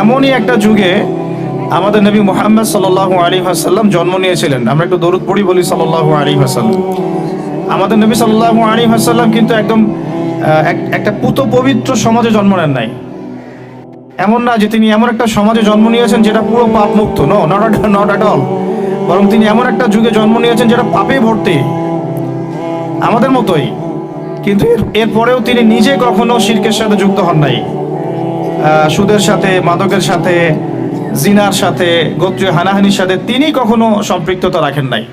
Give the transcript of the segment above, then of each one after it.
এমনই একটা যুগে আমাদের নবী মোহাম্মদ সাল্লাল্লাহু আলাইহি হাসাল্লাম জন্ম নিয়েছিলেন। আমরা একটু দরুদ পড়ি, বলি সাল্লাল্লাহু আলাইহি ওয়াসাল্লাম। আমাদের নবী সাল্লাল্লাহু আলাইহি ওয়াসাল্লাম কিন্তু একদম এক- একটা পুত পবিত্র সমাজে জন্ম নেন নাই। এমন না যে তিনি এমন একটা সমাজে জন্ম নিয়েছেন যেটা পুরো পাপ মুক্ত। No not not at all বরং তিনি এমন একটা যুগে জন্ম নিয়েছেন যেটা পাপে ভর্তি। আমাদের মতোই। কিন্তু এরপরেও তিনি নিজে কখনো শিরকের সাথে যুক্ত হন নাই। সুদের সাথে, মাদকের সাথে, জিনার সাথে, গোত্রীয় হানাহানির সাথে তিনি কখনো সম্পৃক্ততা রাখেন নাই।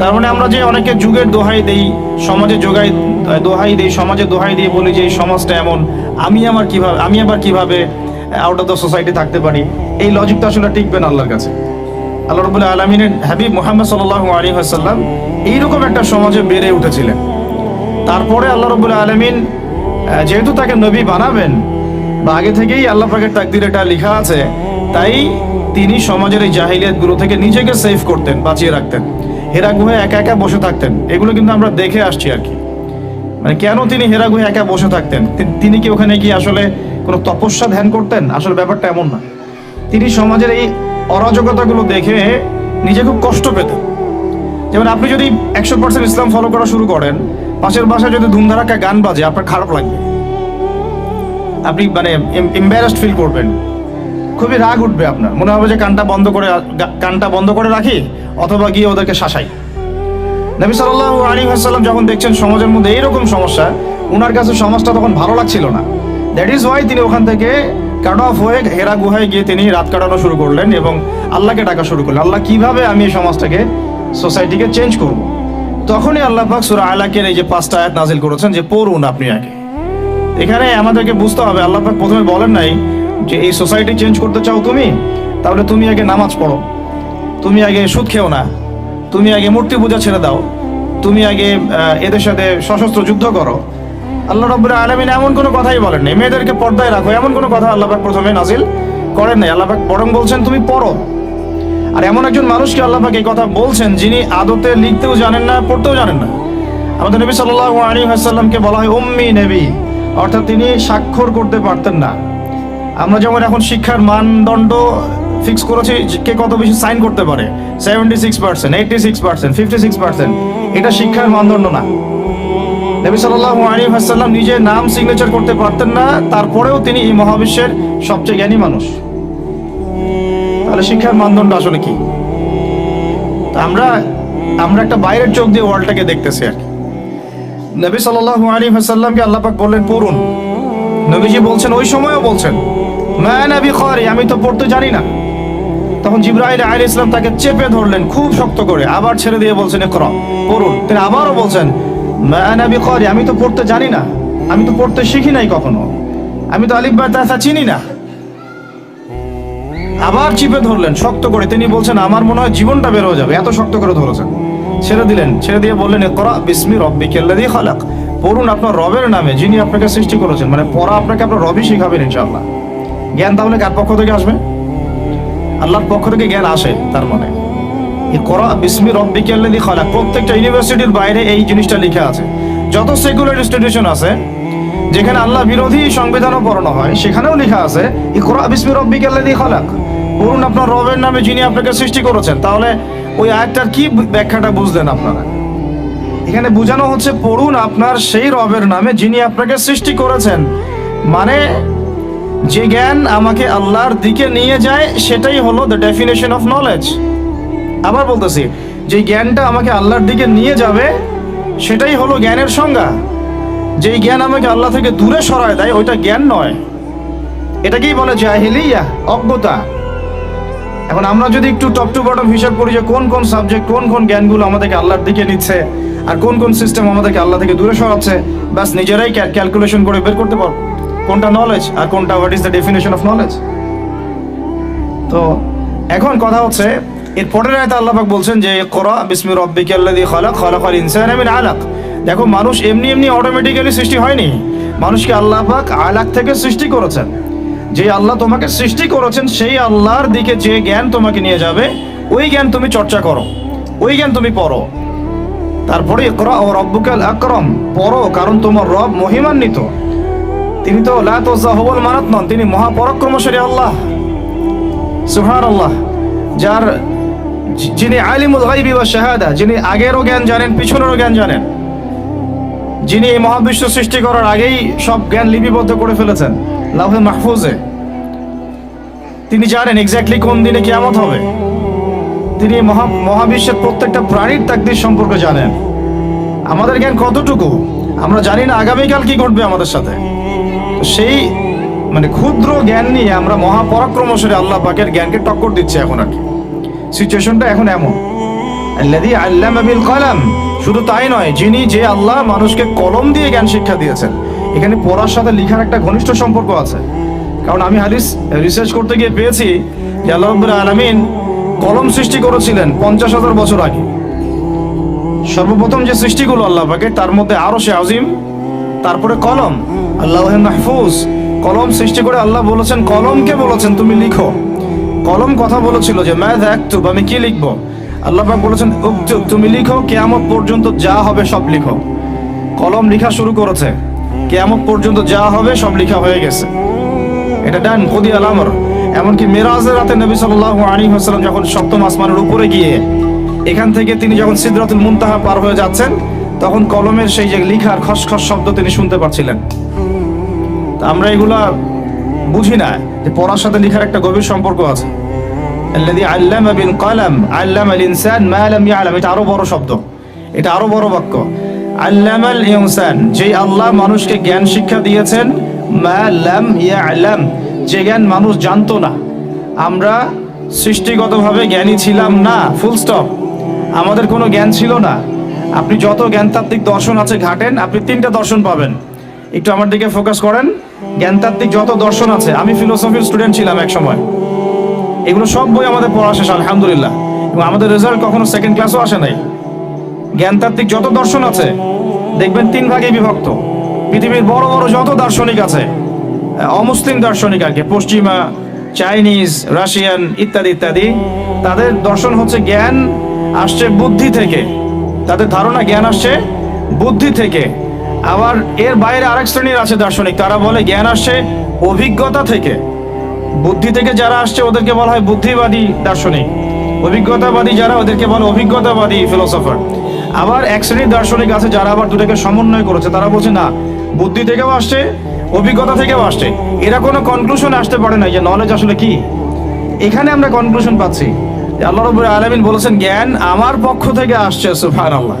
তার মানে আমরা যে অনেকে যুগের দোহাই দেই, সমাজে যোগাই, দোহাই দেই, সমাজে দোহাই দিয়ে বলি যে এই সমাজটা এমন, আমি আমার কীভাবে, আমি আবার কীভাবে আউট অফ দ্য সোসাইটি থাকতে পারি? এই লজিকটা আসলে টিকবে না আল্লাহর কাছে। আল্লাহ রবুল্লাহ আলমিনের হাবিব মোহাম্মদ সাল্লাহ আলী আসাল্লাম এইরকম একটা সমাজে বেড়ে উঠেছিলেন। তারপরে আল্লাহ রবুল্লাহ আলমিন যেহেতু তাকে নবী বানাবেন বা আগে থেকেই আল্লাহ পাকের তাকদির এটা লেখা আছে। তাই তিনি সমাজের এই জাহিলিয়াতগুলো থেকে নিজেকে সেভ করতেন, বাঁচিয়ে রাখতেন। হেরা গুহে একা একা বসে থাকতেন। এগুলো কিন্তু আমরা দেখে আসছি আর কি। মানে কেন তিনি হেরা গুহে একা বসে থাকতেন? তিনি কি ওখানে কি আসলে কোনো তপস্যা ধ্যান করতেন? আসলে ব্যাপারটা এমন না। তিনি সমাজের এই অরাজকতাগুলো দেখে নিজে খুব কষ্ট পেতেন। যেমন আপনি যদি একশো পার্সেন্ট ইসলাম ফলো করা শুরু করেন, পাশের বাসায় যদি ধুমধারাক্কা গান বাজে, আপনার খারাপ লাগবে। আপনি মানে এম্বারাসড ফিল করবেন। খুবই রাগ উঠবে আপনার। মনে হবে যে কানটা বন্ধ করে কানটা বন্ধ করে রাখি, অথবা গিয়ে ওদেরকে শাসাই। নবী সাল্লাল্লাহু আলী হাসাল্লাম যখন দেখছেন সমাজের মধ্যে এইরকম সমস্যা ওনার কাছে সমাজটা তখন ভালো লাগছিল না। দ্যাট ইজ ওয়াই তিনি ওখান থেকে কাট অফ হয়ে, হেরা গুহায় গিয়ে তিনি রাত কাটানো শুরু করলেন এবং আল্লাহকে ডাকা শুরু করলেন। আল্লাহ কীভাবে আমি এই সমাজটাকে সোসাইটিকে চেঞ্জ করব? তখনই আল্লাহ পাক সুরা আলাকের এই যে পাঁচটা আয়াত নাজিল করেছেন যে, পড়ুন আপনি আগে। এখানে আমাদেরকে বুঝতে হবে, আল্লাহ প্রথমে বলেন নাই যে এই সোসাইটি চেঞ্জ করতে চাও তুমি, তাহলে তুমি আগে নামাজ পড়ো। তুমি আগে সুদ খেও না। তুমি আগে মূর্তি পূজা ছেড়ে দাও। তুমি আগে এদের সাথে সশস্ত্র যুদ্ধ করো। আল্লাহ রব্বুর আলমিন এমন কোনো কথাই বলেন নাই মেয়েদেরকে পর্দায় রাখো, এমন কোনো কথা আল্লাহ পাক প্রথমে নাজিল করেন নাই। আল্লাহ পাক বরং বলছেন, তুমি পড়ো। আর এমন একজন মানুষকে আল্লাহ পাক এই কথা বলছেন, যিনি আদতে লিখতেও জানেন না, পড়তেও জানেন না। আমাদের নবী সাল্লাল্লাহু আলাইহি ওয়াসাল্লামকে বলা হয় উম্মি নবী। অর্থাৎ তিনি স্বাক্ষর করতে পারতেন না। আমরা যেমন এখন শিক্ষার মানদণ্ড ফিক্স করেছি কে কত বেশি সাইন করতে পারে? Seventy six percent eighty six percent fifty six percent এটা শিক্ষার মানদণ্ড না। নবী সাল্লাল্লাহু আলাইহি ওয়াসাল্লাম নিজে নাম সিগনেচার করতে পারতেন না, তারপরেও তিনি এই মহাবিশ্বের সবচেয়ে জ্ঞানী মানুষ। তাহলে শিক্ষার মানদণ্ড আসলে কি? আমরা আমরা একটা বাইরের চোখ দিয়ে ওয়ার্ল্ডটাকে দেখতেছি আর কি। নবী সাল্লাল্লাহু আলাইহি ওয়াসাল্লামকে আল্লাহ পাক বললেন, পড়ুন। নবীজি বলছেন, ওই সময়ও বলছেন। মা নবী খারি, আমি তো পড়তে জানি না। তখন জিব্রাইল আলাইহিস ইসলাম তাকে চেপে ধরলেন খুব শক্ত করে, আবার ছেড়ে দিয়ে বলছেন, ইকরা, পড়ুন। তিনি আবারও বলছেন, মা নবী খারি, আমি তো পড়তে জানি না। আমি তো পড়তে শিখি নাই কখনো। আমি তো আলিফ বা তাসা চিনি না। আবার চিপে ধরলেন, শক্ত করে। তিনি বলছেন, আমার মনে হয় জীবনটা বের যাবে। এত শক্ত করে ধরেছেন। ছেড়ে দিলেন, ছেড়ে দিয়ে বললেন করা বিসমি রব্বি কেল্লাদি খালাক। পড়ুন আপনার রবের নামে যিনি আপনাকে সৃষ্টি করেছেন। মানে পড়া আপনাকে আপনার রবি শিখাবেন ইনশাআল্লাহ। জ্ঞান তাহলে কার পক্ষ থেকে আসবে? আল্লাহর পক্ষ থেকে জ্ঞান আসে তার মানে। করা বিসমি রব্বি কেল্লাদি খালাক। প্রত্যেকটা ইউনিভার্সিটির বাইরে এই জিনিসটা লেখা আছে। যত সেকুলার ইনস্টিটিউশন আছে, যেখানে আল্লাহ বিরোধী সংবিধানও পড়ানো হয়, সেখানেও লেখা আছে, ইকরা বিসমি রব্বিক আল্লাযী খালাক। পড়ুন আপনার রবের নামে যিনি আপনাকে সৃষ্টি করেছেন। তাহলে ওই আয়াতটার কি ব্যাখ্যাটা বুঝলেন আপনারা? এখানে বোঝানো হচ্ছে, পড়ুন আপনার সেই রবের নামে যিনি আপনাকে সৃষ্টি করেছেন। মানে যে জ্ঞান আমাকে আল্লাহর দিকে নিয়ে যায়, সেটাই হলো দ্য ডেফিনেশন অফ নলেজ আবার বলতেছি, যে জ্ঞানটা আমাকে আল্লাহর দিকে নিয়ে যাবে, সেটাই হলো জ্ঞানের সংজ্ঞা। যেই জ্ঞান আমাকে আল্লাহ থেকে দূরে সরায় দেয় ওইটা জ্ঞান নয়। এটাকেই বলে জাহিলিয়া, অজ্ঞতা। এখন আমরা যদি একটু টপ টু বটম হিসাব করি যে কোন কোন সাবজেক্ট কোন কোন জ্ঞানগুলো আমাদেরকে আল্লাহর দিকে নিচ্ছে আর কোন কোন সিস্টেম আমাদেরকে আল্লাহ থেকে দূরে সরাচ্ছে, ব্যাস নিজেরাই ক্যালকুলেশন করে বের করতে পারো কোনটা নলেজ আর কোনটা what is the definition of knowledge তো এখন কথা হচ্ছে, এর পরের আয়তা আল্লাহ পাক বলছেন যে কোরা বিসমি রব্বিকা আল্লাযী খালাক, খালাকাল ইনসানা মিন আলাক। দেখো, মানুষ এমনি এমনি অটোমেটিক্যালি সৃষ্টি হয়নি। মানুষকে আল্লাহ পাক আলাক থেকে সৃষ্টি করেছেন। যে আল্লাহ তোমাকে সৃষ্টি করেছেন, সেই আল্লাহর দিকে যে জ্ঞান তোমাকে নিয়ে যাবে, ওই জ্ঞান তুমি চর্চা করো, ওই জ্ঞান তুমি পড়ো। তারপরে ইকরা রব্বুকাল আকরম, পড়ো, কারণ তোমার রব মহিমান্বিত। তিনি তো লা তোজাহুল মানাত নন, তিনি মহাপরাক্রমশালী আল্লাহ। সুহান আল্লাহ যার যিনি আলিমুল গাইবি ওয়া শাহাদা, যিনি আগেরও জ্ঞান জানেন, পিছনেরও জ্ঞান জানেন। যিনি এই মহাবিশ্ব সৃষ্টি করার আগেই সব জ্ঞান লিপিবদ্ধ করে ফেলেছেন। লাউহে মাহফুজে। তিনি জানেন এক্স্যাক্টলি কোন দিনে কিয়ামত হবে। তিনি মহা মহাবিশ্বের প্রত্যেকটা প্রাণীর তাকদির সম্পর্কে জানেন। আমাদের জ্ঞান কতটুকু? আমরা জানি না আগামীকাল কি ঘটবে আমাদের সাথে। সেই মানে ক্ষুদ্র জ্ঞান নিয়ে আমরা মহাপরাক্রমশালী আল্লাহ পাকের জ্ঞানকে টক্কর দিচ্ছে এখন আর কি। সিচুয়েশনটা এখন এমন। আল্লাযী আল্লামা বিল কলম। শুধু তাই নয়, যিনি যে আল্লাহ মানুষকে কলম দিয়ে জ্ঞান শিক্ষা দিয়েছেন এখানে পড়ার সাথে লিখার একটা ঘনিষ্ঠ সম্পর্ক আছে। কারণ আমি হাদিস রিসার্চ করতে গিয়ে পেয়েছি যে আল্লাহ আলামিন কলম সৃষ্টি করেছিলেন পঞ্চাশ হাজার বছর আগে। সর্বপ্রথম যে সৃষ্টিগুলো আল্লাহ পাকে তার মধ্যে আরও সে আজিম, তারপরে কলম, আল্লাহ মাহফুজ। কলম সৃষ্টি করে আল্লাহ বলেছেন কলমকে বলেছেন? তুমি লিখো। কলম কথা বলেছিল যে ম্যাথ একটুব আমি কি লিখব? আল্লাহ পাক বলেছেন উক্তুব তুমি লিখো, কেয়ামত পর্যন্ত যা হবে সব লিখো। কলম লেখা শুরু করেছে। কেয়ামত পর্যন্ত যা হবে সব লেখা হয়ে গেছে। এটা ডান, খুদি আল আমর। এমনকি মেরাজের রাতে নবী সাল্লাল্লাহু আলাইহি ওয়াসাল্লাম যখন সপ্তম আসমানের উপরে গিয়ে এখান থেকে তিনি যখন সিদরাতুল মুনতাহা পার হয়ে যাচ্ছেন, তখন কলমের সেই যে লিখার খসখস শব্দ তিনি শুনতে পাচ্ছিলেন। আমরা এগুলা বুঝি না, যে পড়ার সাথে লিখার একটা গভীর সম্পর্ক আছে। আল্লাযী আল্লামা বিল কলম, আল্লামা আল ইনসান মা লাম এটা আরও বড় শব্দ। এটা আরও বড় বাক্য। আল্লামাল ইনসান যে আল্লাহ মানুষকে জ্ঞান শিক্ষা দিয়েছেন, মা লাম ইয়ালাম, যে জ্ঞান মানুষ জানতো না। আমরা সৃষ্টিগতভাবে জ্ঞানী ছিলাম না ফুল স্টপ আমাদের কোনো জ্ঞান ছিল না। আপনি যত জ্ঞানতাত্ত্বিক দর্শন আছে ঘাটেন, আপনি তিনটা দর্শন পাবেন। একটু আমার দিকে ফোকাস করেন। জ্ঞানতাত্ত্বিক যত দর্শন আছে, আমি ফিলোসফির স্টুডেন্ট ছিলাম এক সময়। এগুলো সব বই আমাদের পড়া শেষ, আলহামদুলিল্লাহ। এবং আমাদের রেজাল্ট কখনো সেকেন্ড ক্লাসও আসে নাই। জ্ঞানতাত্ত্বিক যত দর্শন আছে, দেখবেন তিন ভাগে বিভক্ত। পৃথিবীর বড় বড় যত দার্শনিক আছে অমুসলিম দার্শনিক আর কি, পশ্চিমা, চাইনিজ, রাশিয়ান ইত্যাদি ইত্যাদি, তাদের দর্শন হচ্ছে জ্ঞান আসছে বুদ্ধি থেকে। তাদের ধারণা জ্ঞান আসছে বুদ্ধি থেকে। আবার এর বাইরে আরেক শ্রেণির আছে দার্শনিক, তারা বলে জ্ঞান আসছে অভিজ্ঞতা থেকে। বুদ্ধি থেকে যারা আসছে, ওদেরকে বলা হয় বুদ্ধিবাদী দার্শনিক। অভিজ্ঞতাবাদী যারা, ওদেরকে বলে অভিজ্ঞতাবাদী ফিলোসফার। আবার এক শ্রেণির দার্শনিক আছে যারা আবার দুটাকে সমন্বয় করেছে। তারা বলছে, না, বুদ্ধি থেকেও আসছে, অভিজ্ঞতা থেকেও আসছে। এরা কোনো কনক্লুশন আসতে পারে না যে নলেজ আসলে কি। এখানে আমরা কনক্লুশন পাচ্ছি আল্লাহ রবুল আলমিন বলেছেন, জ্ঞান আমার পক্ষ থেকে আসছে সুফান আল্লাহ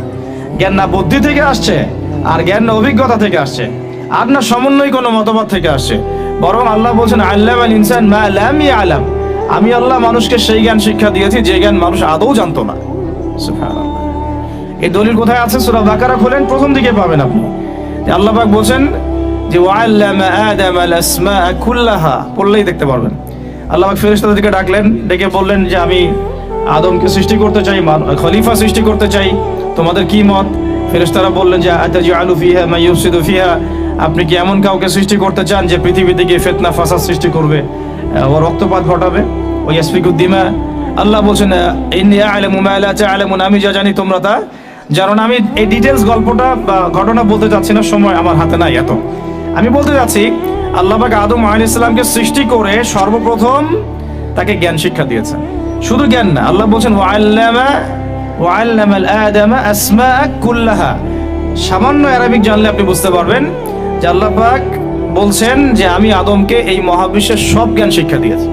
জ্ঞান না বুদ্ধি থেকে আসছে, আর জ্ঞান না অভিজ্ঞতা থেকে আসছে, আর না সমন্বয় কোনো মতবাদ থেকে আসছে। বরং আল্লাহ বলছেন আল্লাহ আল ইনসান মা লাম আলাম আমি আল্লাহ মানুষকে সেই জ্ঞান শিক্ষা দিয়েছি, যে জ্ঞান মানুষ আদৌ জানতো না। সুবহানাল্লাহ। এই দলিল কোথায় আছে? সূরা বাকারা খোলেন, প্রথম দিকে পাবেন আপনি। আল্লাহ পাক বলছেন যে ওয়াল্লামা আদাম আল আসমাআ কুল্লাহা পড়লেই দেখতে পারবেন। আল্লাহ পাক ফেরেশতাদেরকে ডাকলেন, ডেকে বললেন যে, আমি আদমকে সৃষ্টি করতে চাই খলিফা সৃষ্টি করতে চাই, তোমাদের কি মত? ফেরেশতারা বললেন যে, আতাজআলু ফিহা মা ইউসিদু ফিহা আপনি কি এমন কাউকে সৃষ্টি করতে চান যে পৃথিবীতে গিয়ে ফিতনা, ফাসাদ সৃষ্টি করবে ও রক্তপাত ঘটাবে? ও ইয়াসফিকুদ্দিমা আল্লাহ বলছেন, ইন্নী আ'লামু মা লা তা'লামুন আমি যা জানি তোমরা তা জানো না আমি এই ডিটেলস গল্পটা বা ঘটনা বলতে চাচ্ছি না, সময় আমার হাতে নাই এত। আমি বলতে যাচ্ছি, আল্লাহ পাক আদম আলাইহিস ইসলামকে সৃষ্টি করে সর্বপ্রথম তাকে জ্ঞান শিক্ষা দিয়েছেন শুধু জ্ঞান না, আল্লাহ বলছেন সামান্য অ্যারাবিক জানলে আপনি বুঝতে পারবেন যে আল্লাহ পাক বলছেন যে আমি আদমকে এই মহাবিশ্বের সব জ্ঞান শিক্ষা দিয়েছি।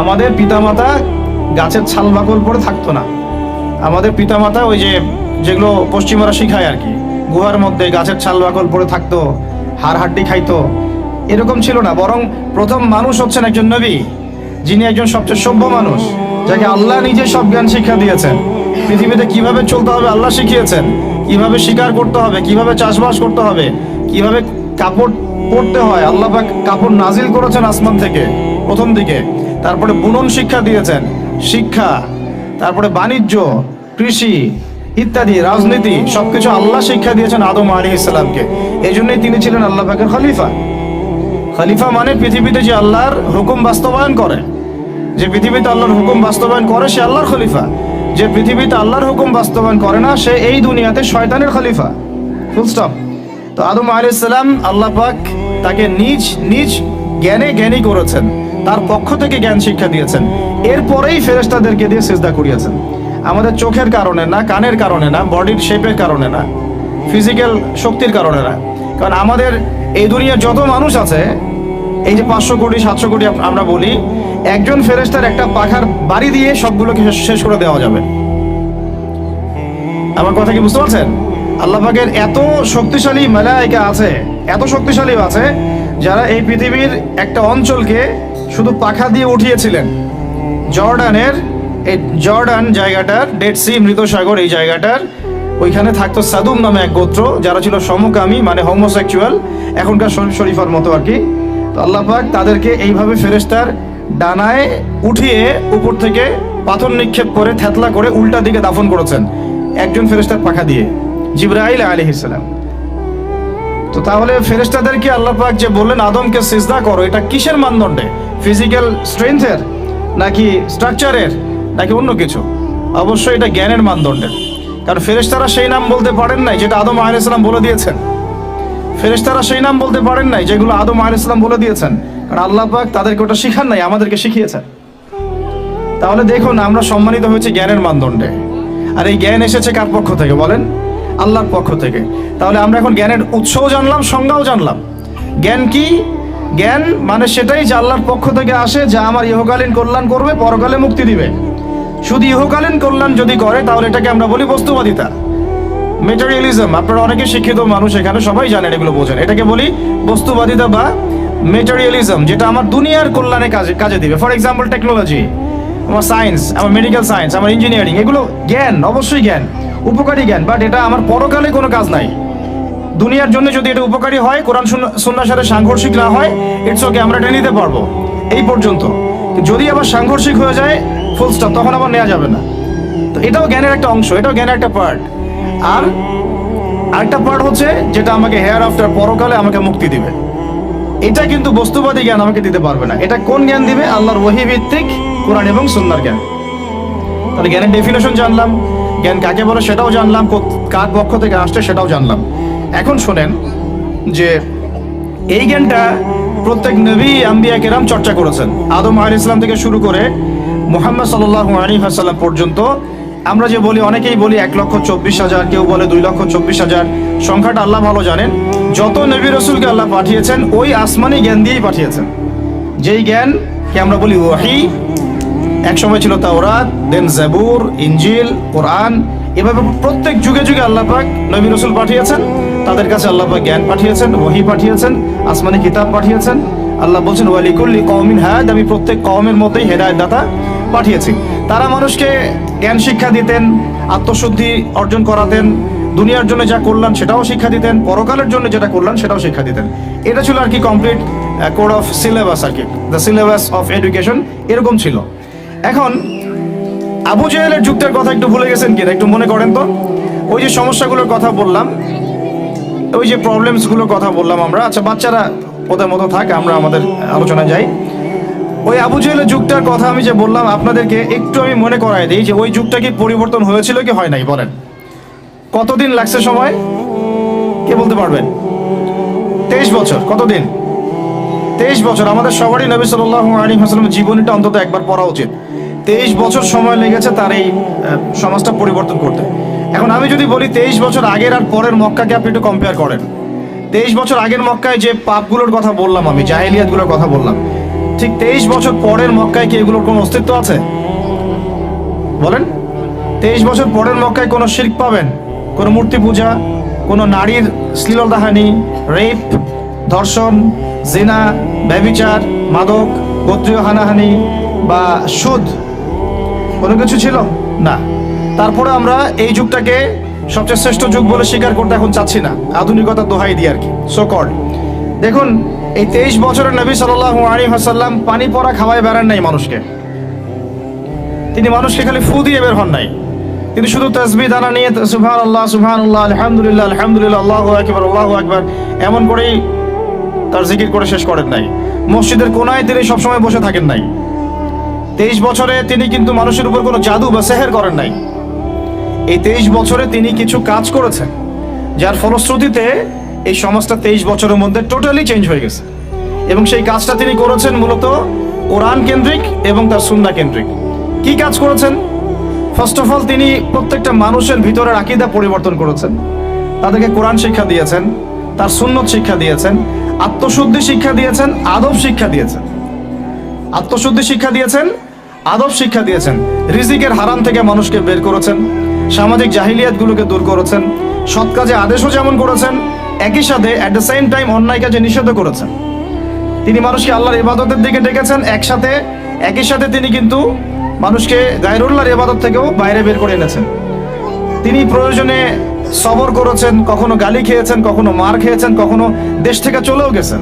আমাদের পিতামাতা গাছের ছাল বাকল পরে থাকতো না। আমাদের পিতামাতা ওই যে যেগুলো পশ্চিমারা শিখায় আর কি। গুহার মধ্যে গাছের ছাল বাকল পরে থাকতো, হাড় হাড্ডি খাইতো। এরকম ছিল না, বরং প্রথম মানুষ হচ্ছেন একজন নবী, যিনি একজন সবচেয়ে সভ্য মানুষ, যাকে আল্লাহ নিজে সব জ্ঞান শিক্ষা দিয়েছেন। পৃথিবীতে কীভাবে চলতে হবে আল্লাহ শিখিয়েছেন, কীভাবে শিকার করতে হবে, কীভাবে চাষবাস করতে হবে, কীভাবে কাপড় পরতে হয়, আল্লাহ কাপড় নাজিল করেছেন আসমান থেকে, প্রথম দিকে। তারপরে বুনন শিক্ষা দিয়েছেন, শিক্ষা। তারপরে বাণিজ্য, কৃষি ইত্যাদি, রাজনীতি, সবকিছু আল্লাহ শিক্ষা দিয়েছেন আদম আলী ইসলামকে এই জন্যই তিনি ছিলেন আল্লাহ পাকের খলিফা। খলিফা মানে পৃথিবীতে যে আল্লাহর হুকুম বাস্তবায়ন করে। যে পৃথিবীতে আল্লাহর হুকুম বাস্তবায়ন করে, সে আল্লাহর খলিফা। যে পৃথিবীতে আল্লাহর হুকুম বাস্তবায়ন করে না, সে এই দুনিয়াতে শয়তানের খলিফা। ফুল স্টপ তো আদম আলী ইসলাম আল্লাহ পাক তাকে নিজ নিজ জ্ঞানে জ্ঞানী করেছেন। তার পক্ষ থেকে জ্ঞান শিক্ষা দিয়েছেন। এরপরেই ফেরেশতাদেরকে দিয়ে সেজদা করিয়েছেন। আমাদের চোখের কারণে না, কানের কারণে না, বডির শেপের কারণে না ফিজিক্যাল শক্তির কারণে না। কারণ আমাদের এই দুনিয়ার যত মানুষ আছে, এই যে পাঁচশো কোটি, সাতশো কোটি আমরা বলি, একজন ফেরেস্তার একটা পাখার বাড়ি দিয়ে সবগুলোকে শেষ- করে দেওয়া যাবে। আমার কথা কি বুঝতে পারছেন? আল্লাহ পাকের এত শক্তিশালী মালাইকা আছে, এত শক্তিশালী আছে, যারা এই পৃথিবীর একটা অঞ্চলকে শুধু পাখা দিয়ে উঠিয়েছিলেন। জর্ডানের এই জর্ডান জায়গাটার, ডেড সি মৃত সাগর এই জায়গাটার, ওইখানে থাকতো সাদুম নামে এক গোত্র, যারা ছিল সমকামী মানে হোমোসেক্সুয়াল এখনকার শরীফ শরীফার মতো আর কি। তো আল্লাহ পাক তাদেরকে এইভাবে ফেরেস্তার ডানায় উঠিয়ে উপর থেকে পাথর নিক্ষেপ করে থেতলা করে উল্টা দিকে দাফন করেছেন, একজন ফেরেস্তার পাখা দিয়ে। জিব্রাইল আলহিসাম তো তাহলে ফেরেস্তাদেরকে আল্লাহ পাক যে বললেন, আদমকে সিজদা করো, এটা কিসের মানদণ্ডে? ফিজিক্যাল স্ট্রেংথের নাকি স্ট্রাকচারের নাকি অন্য কিছু? অবশ্যই এটা জ্ঞানের মানদণ্ডের। কারণ ফেরেশতারা সেই নাম বলতে পারেন নাই যেটা আদম আলাইসালাম বলে দিয়েছেন। ফেরেশতারা সেই নাম বলতে পারেন নাই যেগুলো আদম আলাইসালাম বলে দিয়েছেন। কারণ আল্লাহ পাক তাদেরকে ওটা শিখান নাই, আমাদেরকে শিখিয়েছেন। তাহলে দেখুন, আমরা সম্মানিত হয়েছি জ্ঞানের মানদণ্ডে। আর এই জ্ঞান এসেছে কার পক্ষ থেকে বলেন? আল্লাহর পক্ষ থেকে। তাহলে আমরা এখন জ্ঞানের উৎসও জানলাম, সংজ্ঞাও জানলাম। জ্ঞান কি? জ্ঞান মানে সেটাই যে আল্লাহর পক্ষ থেকে আসে, যা আমার ইহকালীন কল্যাণ করবে, পরকালে মুক্তি দিবে। শুধু ইহকালীন কল্যাণ যদি করে, তাহলে এটাকে আমরা বলি বস্তুবাদিতা। মেটেরিয়ালিজম আপনারা অনেকে শিক্ষিত মানুষ, এখানে সবাই জানেন, এগুলো বোঝেন। এটাকে বলি বস্তুবাদিতা বা মেটেরিয়ালিজম যেটা আমার দুনিয়ার কল্যাণে কাজে কাজে দিবে। ফর এক্সাম্পল টেকনোলজি আমার সায়েন্স আমার মেডিকেল সায়েন্স আমার ইঞ্জিনিয়ারিং এগুলো জ্ঞান, অবশ্যই জ্ঞান, উপকারী জ্ঞান বাট এটা আমার পরকালে কোনো কাজ নাই। দুনিয়ার জন্য যদি এটা উপকারী হয়, কোরআন সুন্নার সাথে সাংঘর্ষিক না হয় ইটস ওকে আমরা এটা নিতে পারব। এই পর্যন্ত। যদি আবার সাংঘর্ষিক হয়ে যায় ফুল স্টপ তখন আবার নেওয়া যাবে না। তো এটাও জ্ঞানের একটা অংশ, এটাও জ্ঞানের একটা পার্ট আর আরেকটা পার্ট হচ্ছে, যেটা আমাকে হেয়ার আফটার পরকালে আমাকে মুক্তি দিবে। এটা কিন্তু বস্তুবাদী জ্ঞান আমাকে দিতে পারবে না। এটা কোন জ্ঞান দিবে? আল্লাহর ওহি ভিত্তিক কোরআন এবং সুন্নার জ্ঞান। তাহলে জ্ঞানের ডেফিনেশন জানলাম। জ্ঞান কাকে বলে সেটাও জানলাম। কার পক্ষ থেকে আসছে সেটাও জানলাম। এখন শোনেন যে এই জ্ঞানটা প্রত্যেক নবী আম্বিয়া কেরাম চর্চা করেছেন। আদম আল ইসলাম থেকে শুরু করে মোহাম্মদ সাল্লাহ আলী হাসাল্লাম পর্যন্ত আমরা যে বলি, অনেকেই বলি এক লক্ষ চব্বিশ হাজার, কেউ বলে দুই লক্ষ চব্বিশ হাজার। সংখ্যাটা আল্লাহ ভালো জানেন। যত নবী রসুলকে আল্লাহ পাঠিয়েছেন, ওই আসমানি জ্ঞান দিয়েই পাঠিয়েছেন। যেই জ্ঞানকে আমরা বলি ওয়াহি? এক সময় ছিল তাওরাত, দেন জাবুর ইঞ্জিল কোরআন। এভাবে প্রত্যেক যুগে যুগে আল্লাহ পাক নবী রসুল পাঠিয়েছেন। তাদের কাছে আল্লাহ জ্ঞান পাঠিয়েছেন, ওহি পাঠিয়েছেন, আসমানি কিতাব পাঠিয়েছেন। আল্লাহ বলছেন, ওয়ালিকুল্লি কওমিন হায়াত আমি প্রত্যেক কমের মধ্যেই হেদায়ত দাতা পাঠিয়েছি। তারা মানুষকে জ্ঞান শিক্ষা দিতেন, আত্মশুদ্ধি অর্জন করাতেন, দুনিয়ার জন্য যা করলেন সেটাও শিক্ষা দিতেন, পরকালের জন্য যেটা করলেন সেটাও শিক্ষা দিতেন। এটা ছিল আর কি কমপ্লিট কোড অফ সিলেবাস আর কি দ্য সিলেবাস অফ এডুকেশন এরকম ছিল। এখন, আবু জেহেলের যুক্তের কথা একটু ভুলে গেছেন কিনা, একটু মনে করেন তো? ওই যে সমস্যাগুলোর কথা বললাম ওই যে প্রবলেমসগুলোর কথা বললাম আমরা। আচ্ছা বাচ্চারা ওদের মতো থাক, আমরা আমাদের আলোচনায় যাই। ওই আবু জেহেলের যুগটার কথা আমি যে বললাম, আপনাদেরকে একটু আমি মনে করাই দিই যে ওই যুগটা কি পরিবর্তন হয়েছিল কি হয় নাই, বলেন। কতদিন লাগছে সময়? কে বলতে পারবেন? তেইশ বছর, কতদিন? তেইশ বছর, আমাদের সবারই নবী সাল্লাহ আলী হাসলামের জীবনীটা অন্তত একবার পড়া উচিত। তেইশ বছর সময় লেগেছে তার এই সমাজটা পরিবর্তন করতে। এখন আমি যদি বলি তেইশ বছর আগের আর পরের মক্কাকে আপনি একটু কম্পেয়ার করেন। তেইশ বছর আগের মক্কায় যে পাপগুলোর কথা বললাম আমি, জাহেলিয়াতগুলোর কথা বললাম, ঠিক তেইশ বছর পরের মক্কায় কি এগুলোর কোনো অস্তিত্ব আছে? বলেন। তেইশ বছর পরের মক্কায় কোনো শির্ক পাবেন? কোনো মূর্তি পূজা, কোনো নারীর শ্লীলতাহানি রেপ ধর্ষণ, জিনা ব্যবিচার মাদক, গোত্রীয় হানাহানি বা সুদ, কোনো কিছু ছিল? না। তারপরে আমরা এই যুগটাকে সবচেয়ে শ্রেষ্ঠ যুগ বলে স্বীকার করতে এখন চাচ্ছি না। আধুনিকতা দোহাই দিয়ে আর কি। সো কল্ড দেখুন, এই তেইশ বছরের নবী সাল্লাহ আলী হাসাল্লাম পানি পরা খাওয়ায় বেড়ান নাই মানুষকে। তিনি মানুষকে খালি ফু দিয়ে বের হন নাই। তিনি শুধু তসবি, দানা নিয়ে সুবহান আল্লাহ সুবহান আল্লাহ আলহামদুলিল্লাহ আলহামদুলিল্লাহ, আল্লাহ আকবর আল্লাহ আকবর, এমন করেই তার জিকির করে শেষ করেন নাই। মসজিদের কোনায় তিনি সবসময় বসে থাকেন নাই। তেইশ বছরে তিনি কিন্তু মানুষের উপর কোনো জাদু বা সেহের করেন নাই। এই তেইশ বছরে তিনি কিছু কাজ করেছেন, যার ফলশ্রুতিতে এই সমাজটা তেইশ বছরের মধ্যে টোটালি চেঞ্জ হয়ে গেছে। এবং সেই কাজটা তিনি করেছেন মূলত কোরআন কেন্দ্রিক এবং তার সুন্না কেন্দ্রিক। কি কাজ করেছেন? ফার্স্ট অফ অল তিনি প্রত্যেকটা মানুষের ভিতরের আকিদা পরিবর্তন করেছেন। তাদেরকে কোরআন শিক্ষা দিয়েছেন, তার সুন্নত শিক্ষা দিয়েছেন, আত্মশুদ্ধি শিক্ষা দিয়েছেন, আদব শিক্ষা দিয়েছেন। আত্মশুদ্ধি শিক্ষা দিয়েছেন, আদব শিক্ষা দিয়েছেন। রিজিকের হারাম থেকে মানুষকে বের করেছেন। সামাজিক জাহিলিয়াতগুলোকে দূর করেছেন। সৎ কাজে আদেশও যেমন করেছেন, একই সাথে অ্যাট দ্য সেম টাইম অন্যায় কাজে নিষেধ করেছেন। তিনি মানুষকে আল্লাহর ইবাদতের দিকে ডেকেছেন একসাথে, একই সাথে তিনি কিন্তু মানুষকে গায়রুল্লাহর ইবাদত থেকেও বাইরে বের করে এনেছেন। তিনি প্রয়োজনে সবর করেছেন, কখনো গালি খেয়েছেন, কখনো মার খেয়েছেন, কখনো দেশ থেকে চলেও গেছেন।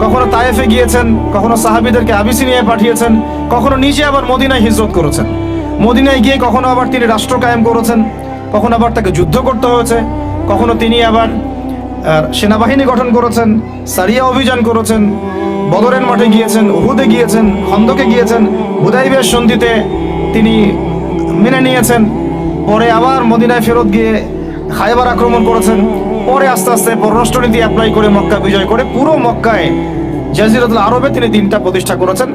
কখনো তায়েফে গিয়েছেন, কখনো সাহাবিদেরকে আবিসিনিয়ায় পাঠিয়েছেন, কখনো নিজে আবার মদিনায় হিজরত করেছেন। মদিনায় গিয়ে কখনো আবার তিনি রাষ্ট্র কায়েম করেছেন, কখনো আবার তাকে যুদ্ধ করতে হয়েছে, কখনো তিনি আবার সেনাবাহিনী গঠন করেছেন, সারিয়া অভিযান করেছেন, বদরের মাঠে গিয়েছেন, উহুদে গিয়েছেন, খন্দকে গিয়েছেন হুদাইবের সন্ধিতে তিনি মেনে নিয়েছেন, পরে আবার মদিনায় ফেরত গিয়ে খাইবার আক্রমণ করেছেন, পরে আস্তে আস্তে পররাষ্ট্রনীতি অ্যাপ্লাই করে মক্কা বিজয় করে পুরো মক্কায় জাজিরাতুল আরবে তিনি দিনটা প্রতিষ্ঠা করেছেন।